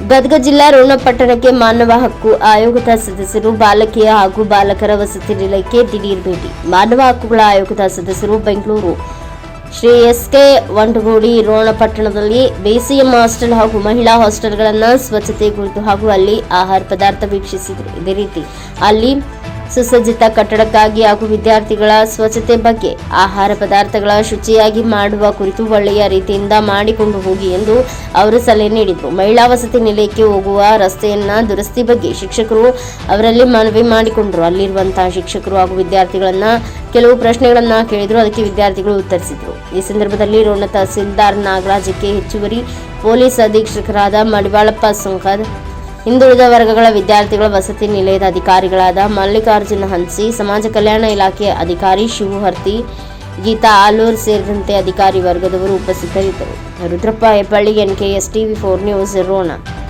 ಗದಗ ಜಿಲ್ಲಾ ರೋಣ ಪಟ್ಟಣಕ್ಕೆ ಮಾನವ ಹಕ್ಕು ಆಯೋಗದ ಸದಸ್ಯರು ಬಾಲಕಿಯ ಹಾಗೂ ಬಾಲಕರ ವಸತಿ ನಿಲಯಕ್ಕೆ ದಿಢೀರ್ ಭೇಟಿ. ಮಾನವ ಹಕ್ಕುಗಳ ಆಯೋಗದ ಸದಸ್ಯರು ಬೆಂಗಳೂರು. ಶ್ರೀ ಎಸ್ ಕೆ ವಂಟಗೋಡಿ ರೋಣ ಪಟ್ಟಣದಲ್ಲಿ ಬಿಸಿಎಂ ಹಾಸ್ಟೆಲ್ ಹಾಗೂ ಮಹಿಳಾ ಹಾಸ್ಟೆಲ್ಗಳನ್ನು ಸ್ವಚ್ಛತೆ ಕುರಿತು ಹಾಗೂ ಅಲ್ಲಿ ಆಹಾರ ಪದಾರ್ಥ ವೀಕ್ಷಿಸಿದರು. ಇದೇ ರೀತಿ ಅಲ್ಲಿ ಸುಸಜ್ಜಿತ ಕಟ್ಟಡಕ್ಕಾಗಿ ಹಾಗೂ ವಿದ್ಯಾರ್ಥಿಗಳ ಸ್ವಚ್ಛತೆ ಬಗ್ಗೆ ಆಹಾರ ಪದಾರ್ಥಗಳ ಶುಚಿಯಾಗಿ ಮಾಡುವ ಕುರಿತು ಒಳ್ಳೆಯ ರೀತಿಯಿಂದ ಮಾಡಿಕೊಂಡು ಹೋಗಿ ಎಂದು ಅವರು ಸಲಹೆ ನೀಡಿದರು. ಮಹಿಳಾ ವಸತಿ ನಿಲಯಕ್ಕೆ ಹೋಗುವ ರಸ್ತೆಯನ್ನ ದುರಸ್ತಿ ಬಗ್ಗೆ ಶಿಕ್ಷಕರು ಅವರಲ್ಲಿ ಮನವಿ ಮಾಡಿಕೊಂಡರು. ಅಲ್ಲಿರುವಂತಹ ಶಿಕ್ಷಕರು ಹಾಗೂ ವಿದ್ಯಾರ್ಥಿಗಳನ್ನ ಕೆಲವು ಪ್ರಶ್ನೆಗಳನ್ನ ಕೇಳಿದ್ರು. ಅದಕ್ಕೆ ವಿದ್ಯಾರ್ಥಿಗಳು ಉತ್ತರಿಸಿದರು. ಈ ಸಂದರ್ಭದಲ್ಲಿ ರೋಣ ತಹಸೀಲ್ದಾರ್ ನಾಗರಾಜಕ್ಕೆ ಹೆಚ್ಚುವರಿ, ಪೊಲೀಸ್ ಅಧೀಕ್ಷಕರಾದ ಮಡಿವಾಳಪ್ಪ ಸುಂಕರ್ ಹಿಂದುಳಿದ ವರ್ಗಗಳ ವಿದ್ಯಾರ್ಥಿಗಳ ವಸತಿ ನಿಲಯದ ಅಧಿಕಾರಿಗಳಾದ ಮಲ್ಲಿಕಾರ್ಜುನ ಹನ್ಸಿ, ಸಮಾಜ ಕಲ್ಯಾಣ ಇಲಾಖೆ ಅಧಿಕಾರಿ ಶಿವಹರ್ತಿ, ಗೀತಾ ಆಲೂರ್ ಸೇರಿದಂತೆ ಅಧಿಕಾರಿ ವರ್ಗದವರು ಉಪಸ್ಥಿತರಿದ್ದರು. Rudrappa Hebballi NKS TV four news, Ron.